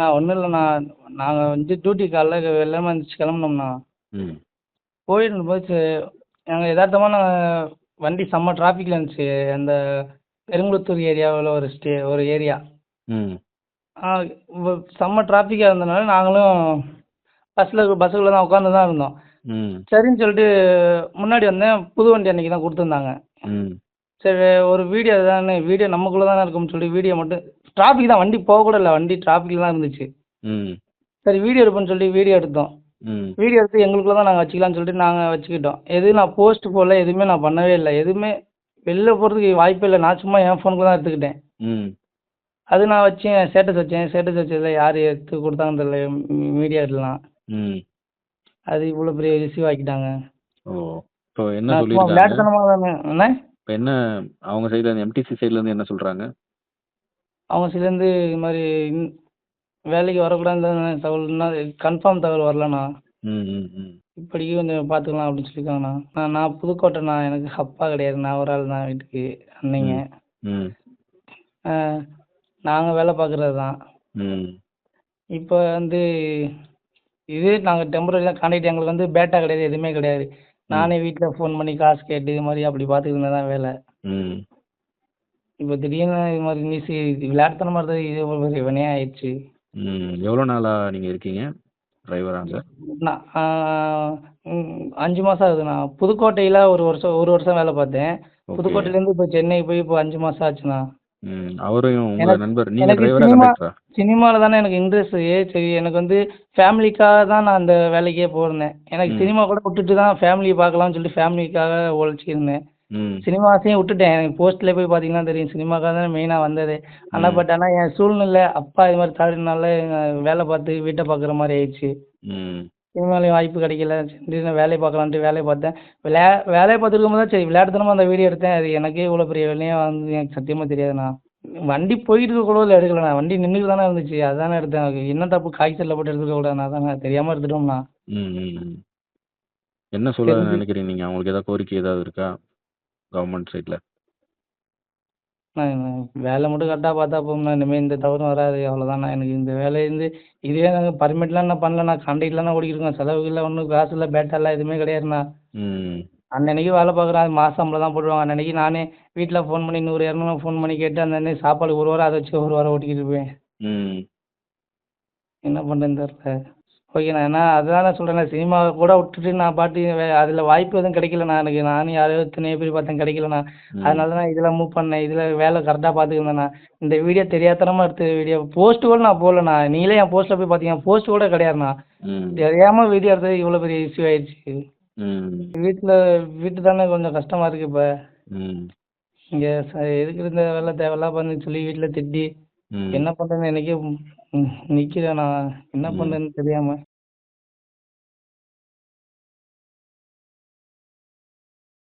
அண்ணா ஒன்றும் இல்லைண்ணா நாங்கள் வந்து டியூட்டி காலைல வெள்ளனே எந்திரிச்சு கிளம்புனோம்ண்ணா. ம். போயிருந்தபோது நாங்கள் எதார்த்தமாக நாங்கள் வண்டி செம்ம டிராஃபிக்கில் இருந்துச்சு. அந்த பெருங்குளத்தூர் ஏரியாவில் ஒரு ஸ்டே ஒரு ஏரியா ம். ஆ செம்ம டிராஃபிக்காக இருந்தனால நாங்களும் பஸ்ஸில் பஸ்ஸுக்குள்ளே தான் உட்காந்து தான் இருந்தோம். ம். சரின்னு சொல்லிட்டு முன்னாடி வந்தேன். புது வண்டி அன்றைக்கி தான் கொடுத்துருந்தாங்க. ம். சரி ஒரு வீடியோ தானே வீடியோ நமக்குள்ளே தானே இருக்கும்னு சொல்லிட்டு வீடியோ மட்டும் டிராஃபிக் தான் வண்டி போக கூட இல்லை வண்டி டிராஃபிக்கில் தான் இருந்துச்சு. ம். சரி வீடியோ எடுப்போம்னு சொல்லி வீடியோ எடுத்தோம். ம். வீடியோ எடுத்து எங்களுக்குள்ள தான் நாங்கள் வச்சுக்கலாம்னு சொல்லிட்டு நாங்கள் வச்சுக்கிட்டோம். எதுவும் நான் போஸ்ட் போடல எதுவுமே நான் பண்ணவே இல்லை. எதுவுமே வெளில போகிறதுக்கு வாய்ப்பே இல்லை. நான் சும்மா என் ஃபோனுக்கு தான் எடுத்துக்கிட்டேன். ம். அது நான் வச்சேன் ஸ்டேட்டஸ் வச்சேன். ஸ்டேட்டஸ் வச்சதில் யார் எடுத்து கொடுத்தாங்கன்னு தெரியல. மீடியாலாம் ம். அது இவ்வளோ பெரிய ரிசீவ் ஆக்கிட்டாங்க. ஓ இப்போ என்ன விளையாட்டுத்தனமாக தானே. என்ன? இப்போ என்ன அவங்க சைடில் எம்டிசி சைட்லேருந்து என்ன சொல்கிறாங்க அவங்க சிலேருந்து இது மாதிரி வேலைக்கு வரக்கூடாதுன்னு தகவல்னா கன்ஃபார்ம் தகவல் வரலண்ணா. இப்படிக்கு கொஞ்சம் பார்த்துக்கலாம் அப்படின்னு சொல்லியிருக்காங்கண்ணா. நான் நான் புதுக்கோட்டைண்ணா எனக்கு அப்பா கிடையாது. நான் ஒரு ஆள் தான் வீட்டுக்கு அன்னைங்க நாங்கள் வேலை பார்க்குறது தான். இப்போ வந்து இது நாங்கள் டெம்பரரியாக கான்டாக்ட் எங்களுக்கு வந்து பேட்டா கிடையாது எதுவுமே கிடையாது. நானே வீட்டில் ஃபோன் பண்ணி காசு கேட்டு இது மாதிரி அப்படி பார்த்துக்கிட்டு தான் வேலை. இப்போ திடீர்னு இது மாதிரி நியூஸ் விளையாட்டுத்தனமாக இருந்தது இது ஒரு வினையாக ஆயிடுச்சு. ம் எவ்வளோ நாளாக நீங்கள் இருக்கீங்க? டிரைவராக அங்கே நான் அஞ்சு மாதம் ஆகுதுண்ணா புதுக்கோட்டையில் ஒரு வருஷம் ஒரு வருஷம் வேலை பார்த்தேன். புதுக்கோட்டையிலேருந்து இப்போ சென்னை போய் இப்போ அஞ்சு மாதம் ஆச்சுண்ணா. ம் அவரையும் எனக்கு- நண்பர் நீங்கள் எனக்கு டிரைவரா சினிமா கண்டக்டரா சினிமாவில் தானே எனக்கு இன்ட்ரெஸ்ட் சரி எனக்கு வந்து ஃபேமிலிக்காக தான் நான் அந்த வேலைக்கே போயிருந்தேன். எனக்கு ம். சினிமா கூட விட்டுட்டு தான் ஃபேமிலியை பார்க்கலாம்னு சொல்லிட்டு ஃபேமிலிக்காக உழைச்சிருந்தேன் சினிமாஸையும் விட்டுட்டேன். எனக்கு போஸ்ட்டில் போய் பார்த்தீங்கன்னா தெரியும் சினிமாக்காக தான் மெயினாக வந்தது. ஆனால் ம். பட் ஆனால் என் சூழ்நிலை அப்பா இது மாதிரி தவறினால வேலை பார்த்து வீட்டை பார்க்குற மாதிரி ஆயிடுச்சு. சினிமாலையும் வாய்ப்பு கிடைக்கல. திடீர்னு வேலையை பார்க்கலான்ட்டு வேலையை பார்த்தேன். விளையா வேலையை பார்த்துருக்கும் போது சரி விளையாட்டுத்தனமாக அந்த வீடியோ எடுத்தேன். அது எனக்கே இவ்வளோ பெரிய வேலையாக வந்து எனக்கு சத்தியமாக தெரியாதுண்ணா. வண்டி போயிட்டு இருக்க கூட இல்லை எடுக்கலண்ணா. வண்டி நின்றுட்டு தானே இருந்துச்சு. அதானே எடுத்தேன். என்ன தப்பு? காய்ச்சலில் போட்டு எடுத்துக்க கூடாதுண்ணா. அதானே தெரியாமல் எடுத்துட்டோம்ண்ணா. என்ன சொல்ல நினைக்கிறீங்க நீங்கள் அவங்களுக்கு ஏதாவது கோரிக்கை ஏதாவது இருக்கா? கவர்மெண்ட் சைடில் வேலை மட்டும் கரெக்டாக பார்த்தா போகும்ண்ணா இனிமேல் இந்த தவறும் வராது. அவ்வளோதாண்ணா எனக்கு இந்த வேலையிலேருந்து இதுவே நாங்கள் பர்மிட்லாம் நான் பண்ணலண்ணா கான்ட்ராக்ட்லாம் ஓடிக்கிருக்கோம் செலவுக்கு இல்லை ஒன்றும் காசு இல்லை பேட்டா எதுவுமே கிடையாதுண்ணா அன்னன்னைக்கு வேலை பார்க்குறேன். அது மாதம் சம்பளம் தான் போடுவாங்க. அன்னன்னைக்கு நானே வீட்டில் ஃபோன் பண்ணி நூறு இரநூறு ஃபோன் பண்ணி கேட்டு அன்னன்னைக்கு சாப்பாடு ஒரு வாரம் அதை வச்சு ஒரு வாரம் ஓட்டிக்கிட்டு இருப்பேன். என்ன பண்ணுறேன்னு தெரில ஓகேண்ணா ஏன்னா அதுதான் நான் சொல்கிறேன் சினிமா கூட விட்டுட்டு நான் பாட்டு அதில் வாய்ப்பு எதுவும் கிடைக்கலண்ணா எனக்கு. நானும் யாரையோ எத்தனையோ பேர் பார்த்தேன் கிடைக்கலண்ணா. அதனால தான் நான் இதில் மூவ் பண்ணேன் இதில் வேலை கரெக்டாக பார்த்துக்கிருந்தேண்ணா இந்த வீடியோ தெரியாத்தனமாக எடுத்த வீடியோ போஸ்ட் கூட நான் போடலண்ணா நீங்களே என் போஸ்ட்டில் போய் பார்த்தீங்க போஸ்ட் கூட கிடையாதுண்ணா தெரியாமல் வீடியோ எடுத்தது இவ்வளோ பெரிய இஷ்யூ ஆயிடுச்சு. வீட்டில் வீட்டு தானே கொஞ்சம் கஷ்டமாக இருக்குது இப்போ. இங்கே எதுக்கு இந்த வேலை தேவையில்லாம் பண்ணி சொல்லி வீட்டில் திட்டி என்ன பண்ணுறேன்னு எனக்கே நிற்கிறேன் நான். என்ன ம். பண்ணுறேன்னு தெரியாமல்